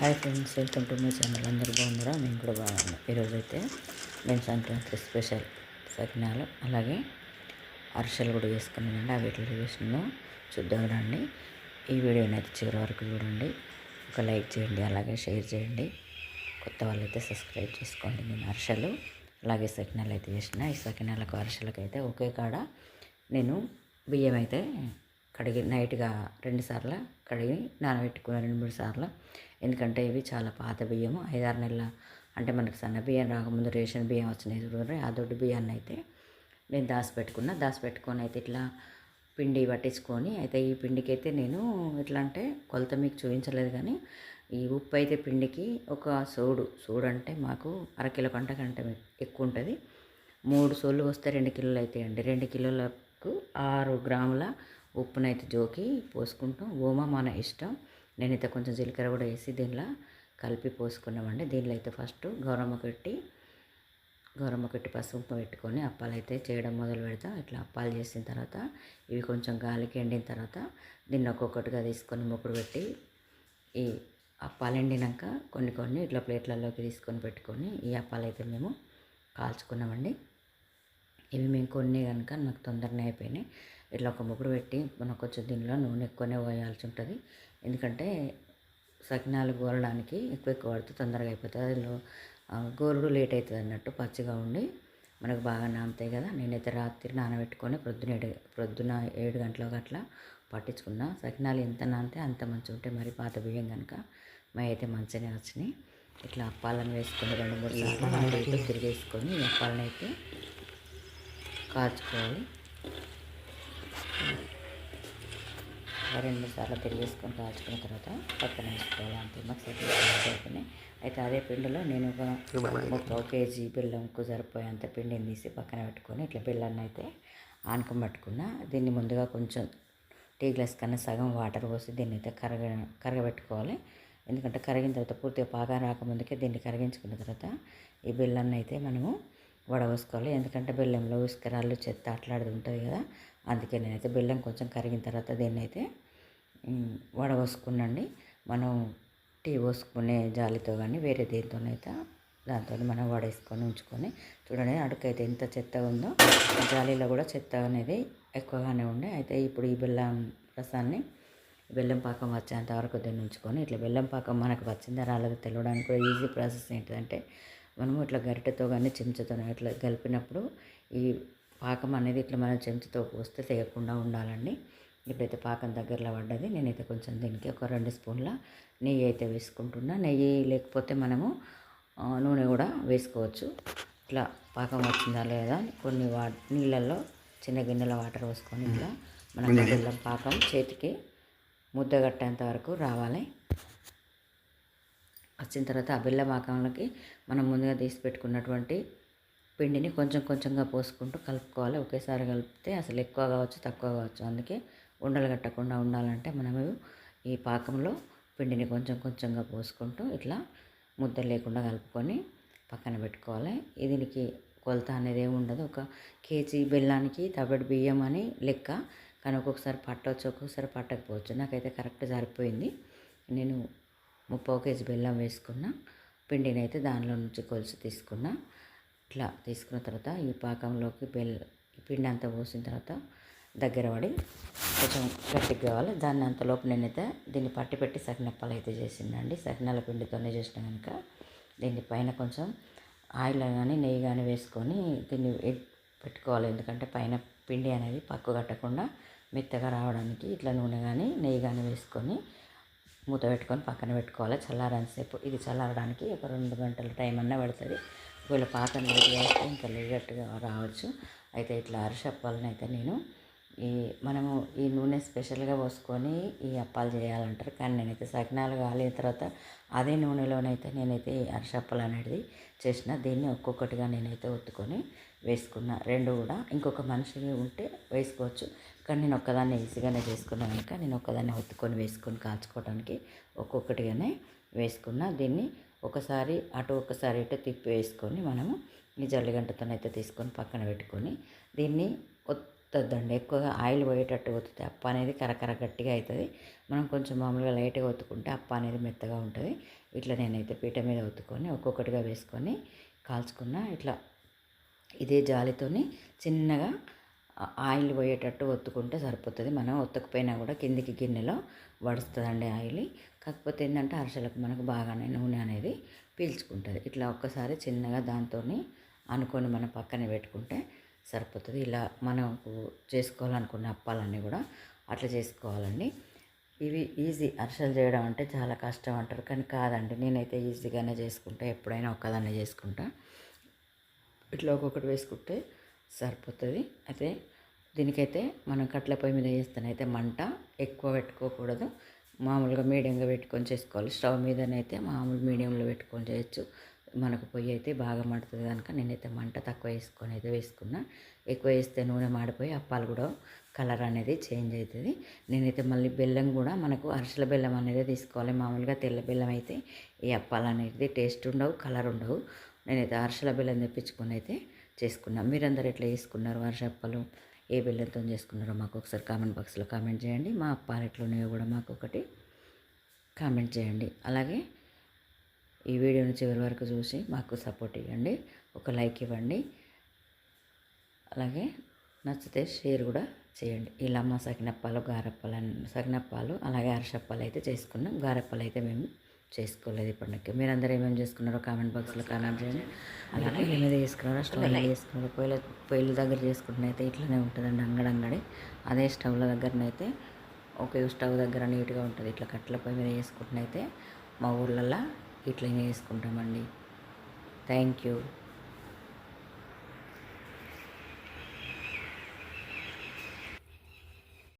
Hi friends welcome to my channel అందరూ బాగున్నారా? మేము కూడా బాగున్నాం ఈరోజైతే అయితే మేము సంక్రాంతి స్పెషల్ సకినాలు అలాగే అరిసెలు కూడా వేసుకున్నానండి అవి వీటిలో చేసినామో చూద్దాం రండి. ఈ వీడియోని అయితే చివరి వరకు చూడండి. ఒక లైక్ చేయండి అలాగే షేర్ చేయండి. కొత్త వాళ్ళైతే సబ్స్క్రైబ్ చేసుకోండి. నేను అరిసెలు అలాగే సకినాలు అయితే వేసిన ఈ సకినాలకు అరిసెలకు అయితే ఒకే కాడ నేను బియ్యం అయితే కడిగి నైట్గా రెండుసార్లు కడిగి నానబెట్టుకున్న రెండు మూడు సార్లు. ఎందుకంటే ఇవి చాలా పాత బియ్యము. ఐదారు నెలల అంటే మనకు సన్న బియ్యం రాకముందు రేషన్ బియ్యం వచ్చినాయి చూడండి. ఆ దొడ్డు బియ్యాన్ని అయితే నేను దాచిపెట్టుకున్నా. దాచిపెట్టుకొని అయితే ఇట్లా పిండి పట్టించుకొని అయితే ఈ పిండికి అయితే నేను ఎట్లా అంటే కొలత మీకు చూపించలేదు కానీ ఈ ఉప్పు అయితే పిండికి ఒక సోడు. సోడు అంటే మాకు అరకిలో కంట కంటే ఎక్కువ ఉంటుంది. మూడు సోళ్ళు వస్తే రెండు కిలోలు అవుతాయండి. రెండు కిలోలకు ఆరు గ్రాముల ఉప్పునైతే జోకి పోసుకుంటాం. ఓమా మన ఇష్టం. నేనైతే కొంచెం జీలకర్ర కూడా వేసి దీనిలో కలిపి పోసుకున్నామండి. దీనిలో అయితే ఫస్ట్ గౌరమ్మ కట్టి గౌరమ్మ కట్టి పసుపు పెట్టుకొని అప్పాలు అయితే చేయడం మొదలు పెడతా. ఇట్లా అప్పాలు చేసిన తర్వాత ఇవి కొంచెం గాలికి ఎండిన తర్వాత దీన్ని ఒక్కొక్కటిగా తీసుకొని ముక్కుడు పెట్టి ఈ అప్పాలు ఎండినాక కొన్ని కొన్ని ఇట్లా ప్లేట్లలోకి తీసుకొని పెట్టుకొని ఈ అప్పాలు అయితే మేము కాల్చుకున్నామండి. ఇవి మేము కొన్ని కనుక నాకు తొందరనే అయిపోయినాయి. ఇట్లా ఒక ముగ్గురు పెట్టి మనకు కొంచెం దీనిలో నూనె ఎక్కువనే పోయాల్సి ఉంటుంది. ఎందుకంటే సకినాలు గోరడానికి ఎక్కువ ఎక్కువ పడితే తొందరగా అయిపోతుంది. అందులో గోరుడు లేట్ అవుతుంది అన్నట్టు పచ్చిగా ఉండి మనకు బాగా నానుతాయి కదా. నేనైతే రాత్రి నానబెట్టుకొని ప్రొద్దున ఏడు ప్రొద్దున ఏడు గంటలకు అట్లా పట్టించుకున్న. సకినాలు ఎంత నానితే అంత మంచిగా ఉంటాయి. మరి పాత బియ్యం కనుక మై అయితే మంచిగానే వచ్చినాయి. ఇట్లా అప్పాలను వేసుకొని రెండు మూడు సార్లు తిరిగేసుకొని ఈ అప్పాలను అయితే కాచుకోవాలి. రెండు సార్లు తిరిగేసుకొని కాల్చుకున్న తర్వాత పక్కన వేసుకోవాలి. అంతే. మాకు అయిపోయినాయి అయితే అదే పిండిలో నేను ఒక ఒక కేజీ బెల్లంకు సరిపోయేంత పిండిని తీసి పక్కన పెట్టుకొని ఇట్లా బెల్లాన్ని అయితే ఆనుకొని పట్టుకున్నా దీన్ని ముందుగా కొంచెం టీ గ్లాస్ కన్నా సగం వాటర్ పోసి దీన్ని అయితే కరగ కరగబెట్టుకోవాలి. ఎందుకంటే కరిగిన తర్వాత పూర్తిగా పాగా రాకముందుకే దీన్ని కరిగించుకున్న తర్వాత ఈ బెల్లాన్ని అయితే మనము వడవసుకోవాలి ఎందుకంటే బెల్లంలో ఉసుకరాళ్ళు చెత్త అట్లాంటిది ఉంటుంది కదా. అందుకే నేనైతే బెల్లం కొంచెం కరిగిన తర్వాత దీన్ని అయితే వడవోసుకునండి మనం టీ పోసుకునే జాలితో కానీ వేరే దేనితోనైతే దాంతో మనం వడేసుకొని ఉంచుకొని చూడండి అడుకైతే ఎంత చెత్త ఉందో. జాలీలో కూడా చెత్త అనేది ఎక్కువగానే ఉండే. అయితే ఇప్పుడు ఈ బెల్లం రసాన్ని బెల్లం పాకం వచ్చేంత వరకు దీన్ని ఉంచుకొని ఇట్లా బెల్లం పాకం మనకు వచ్చిందా రాలేదో తెలియడానికి కూడా ఈజీ ప్రాసెస్ ఏంటంటే మనము ఇట్లా గరిటెతో కానీ చెంచాతో ఇట్లా కలిపినప్పుడు ఈ పాకం అనేది ఇట్లా మనం చెంచాతో పోస్తే తెగకుండా ఉండాలండి. ఇప్పుడైతే పాకం దగ్గరలో పడ్డది నేనైతే కొంచెం దీనికి ఒక రెండు స్పూన్ల నెయ్యి అయితే వేసుకుంటున్నా. నెయ్యి లేకపోతే మనము నూనె కూడా వేసుకోవచ్చు. ఇట్లా పాకం వచ్చిందా లేదా కొన్ని వా నీళ్ళల్లో చిన్న గిన్నెల వాటర్ పోసుకొని ఇట్లా మనం బెల్లం పాకం చేతికి ముద్ద కట్టేంత వరకు రావాలి. వచ్చిన తర్వాత ఆ బెల్లం పాకంలోకి మనం ముందుగా తీసి పెట్టుకున్నటువంటి పిండిని కొంచెం కొంచెంగా పోసుకుంటూ కలుపుకోవాలి. ఒకేసారి కలిపితే అసలు ఎక్కువ కావచ్చు తక్కువ కావచ్చు. అందుకే ఉండలు కట్టకుండా ఉండాలంటే మనము ఈ పాకంలో పిండిని కొంచెం కొంచెంగా పోసుకుంటూ ఇట్లా ముద్ద లేకుండా కలుపుకొని పక్కన పెట్టుకోవాలి. దీనికి కొలత అనేది ఏమి ఉండదు. ఒక కేజీ బెల్లానికి తబడి బియ్యం అని లెక్క కానీ ఒక్కొక్కసారి పట్టవచ్చు ఒక్కొక్కసారి పట్టకపోవచ్చు. నాకైతే కరెక్ట్ సరిపోయింది. నేను ముప్పై కేజీ బెల్లం వేసుకున్న పిండిని అయితే దానిలో నుంచి కొలిసి తీసుకున్నా. ఇట్లా తీసుకున్న తర్వాత ఈ పాకంలోకి బెల్ పిండి అంతా పోసిన తర్వాత దగ్గర పడి కొంచెం గట్టిగా కావాలి. దాన్ని అంతలోపు నేనైతే దీన్ని పట్టి పెట్టి సకినప్పాలు అయితే చేసిందండి. సకినాల పిండితోనే చేసిన కనుక దీన్ని పైన కొంచెం ఆయిల్ కానీ నెయ్యి కానీ వేసుకొని దీన్ని పెట్టుకోవాలి. ఎందుకంటే పైన పిండి అనేది పక్కు కట్టకుండా మెత్తగా రావడానికి ఇట్లా నూనె కానీ నెయ్యి కానీ వేసుకొని మూత పెట్టుకొని పక్కన పెట్టుకోవాలి. చల్లారనిసేపు ఇది చల్లారడానికి ఒక రెండు గంటల టైం అన్నా పడుతుంది. ఒకవేళ పాకం లేట్గా వేస్తే ఇంకా లేటట్టుగా రావచ్చు. అయితే ఇట్లా అరిసప్పాలని అయితే నేను ఈ మనము ఈ నూనె స్పెషల్గా పోసుకొని ఈ అప్పాలు చేయాలంటారు. కానీ నేనైతే సకినాలు కాలిన తర్వాత అదే నూనెలోనైతే నేనైతే ఈ అరిసెప్పలు అనేది చేసిన. దీన్ని ఒక్కొక్కటిగా నేనైతే ఒత్తుకొని వేసుకున్న. రెండు కూడా ఇంకొక మనిషిని ఉంటే వేసుకోవచ్చు. కానీ నేను ఒక్కదాన్ని ఈజీగానే చేసుకున్నాను. కనుక నేను ఒక్కదాన్ని ఒత్తుకొని వేసుకొని కాల్చుకోవడానికి ఒక్కొక్కటిగానే వేసుకున్న. దీన్ని ఒకసారి అటు ఒకసారి ఇటు తిప్పి వేసుకొని మనము ఈ జల్లిగంటతోనైతే తీసుకొని పక్కన పెట్టుకొని దీన్ని ఒత్తద్దండి. ఎక్కువగా ఆయిల్ పోయేటట్టు ఒత్తితే అప్ప అనేది కరకర గట్టిగా అవుతుంది మనం కొంచెం మామూలుగా లైట్గా ఒత్తుకుంటే అప్ప అనేది మెత్తగా ఉంటుంది. ఇట్లా నేనైతే పీట మీద ఒత్తుకొని ఒక్కొక్కటిగా వేసుకొని కాల్చుకున్న. ఇట్లా ఇదే జాలితోని చిన్నగా ఆయిల్ పోయేటట్టు ఒత్తుకుంటే సరిపోతుంది. మనం ఒత్తకపోయినా కూడా కిందికి గిన్నెలో వడుస్తుందండి ఆయిల్. కాకపోతే ఏంటంటే అరసలకు మనకు బాగానే నూనె అనేది పీల్చుకుంటుంది. ఇట్లా ఒక్కసారి చిన్నగా దాంతో అనుకొని మనం పక్కన పెట్టుకుంటే సరిపోతుంది. ఇలా మనకు చేసుకోవాలనుకున్న అప్పాలన్నీ కూడా అట్లా చేసుకోవాలండి. ఇవి ఈజీ అరిసెలు చేయడం అంటే చాలా కష్టం అంటారు. కానీ కాదండి నేనైతే ఈజీగానే చేసుకుంటా. ఎప్పుడైనా ఒక్కదాన్నే చేసుకుంటా. ఇట్లా ఒక్కొక్కటి వేసుకుంటే సరిపోతుంది. అయితే దీనికైతే మనం కట్ల పొయ్యి మీద వేస్తానైతే మంట ఎక్కువ పెట్టుకోకూడదు. మామూలుగా మీడియంగా పెట్టుకొని చేసుకోవాలి. స్టవ్ మీదనైతే మామూలు మీడియంలో పెట్టుకొని చేయొచ్చు. మనకు పొయ్యి అయితే బాగా మండుతుంది కనుక నేనైతే మంట తక్కువ వేసుకొని అయితే వేసుకున్నా. ఎక్కువ వేస్తే నూనె మాడిపోయి అప్పాలు కూడా కలర్ అనేది చేంజ్ అవుతుంది. నేనైతే మళ్ళీ బెల్లం కూడా మనకు అరిసెల బెల్లం అనేది తీసుకోవాలి. మామూలుగా తెల్ల బెల్లం అయితే ఈ అప్పాలు అనేది టేస్ట్ ఉండవు కలర్ ఉండవు. నేనైతే అరిసెల బెల్లం తెప్పించుకొని అయితే చేసుకున్నాం. మీరందరూ ఎట్లా చేసుకున్నారు? వర్షప్పలు ఏ బెల్లంతో చేసుకున్నారో మాకు ఒకసారి కామెంట్ బాక్స్లో కామెంట్ చేయండి. మా అప్పాలు ఎట్లున్నాయో కూడా మాకు ఒకటి కామెంట్ చేయండి. అలాగే ఈ వీడియోని చివరి వరకు చూసి మాకు సపోర్ట్ ఇవ్వండి. ఒక లైక్ ఇవ్వండి. అలాగే నచ్చితే షేర్ కూడా చేయండి. ఇలా మా సకినప్పాలు గారెప్పాలు సకినప్పాలు అలాగే అరసప్పాలు అయితే చేసుకున్నాం. గారెప్పాలు అయితే మేము చేసుకోలేదు ఇప్పటికి మీరు అందరూ ఏమేమి చేసుకున్నారో కామెంట్ బాక్స్లో కామెంట్ చేయండి. అలాగే పొయ్యి మీద చేసుకున్నారో స్టవ్ మీద చేసుకున్నారో పొయ్యిల పొయ్యిల దగ్గర చేసుకుంటున్న అయితే ఇట్లనే ఉంటుందండి అంగడంగడి. అదే స్టవ్ల దగ్గరనైతే ఒకే స్టవ్ దగ్గర నీట్గా ఉంటుంది. ఇట్లా కట్టెల పొయ్యి మీద చేసుకుంటున్నైతే మా ఊర్లలో ఇట్లనే చేసుకుంటామండి. Thank you.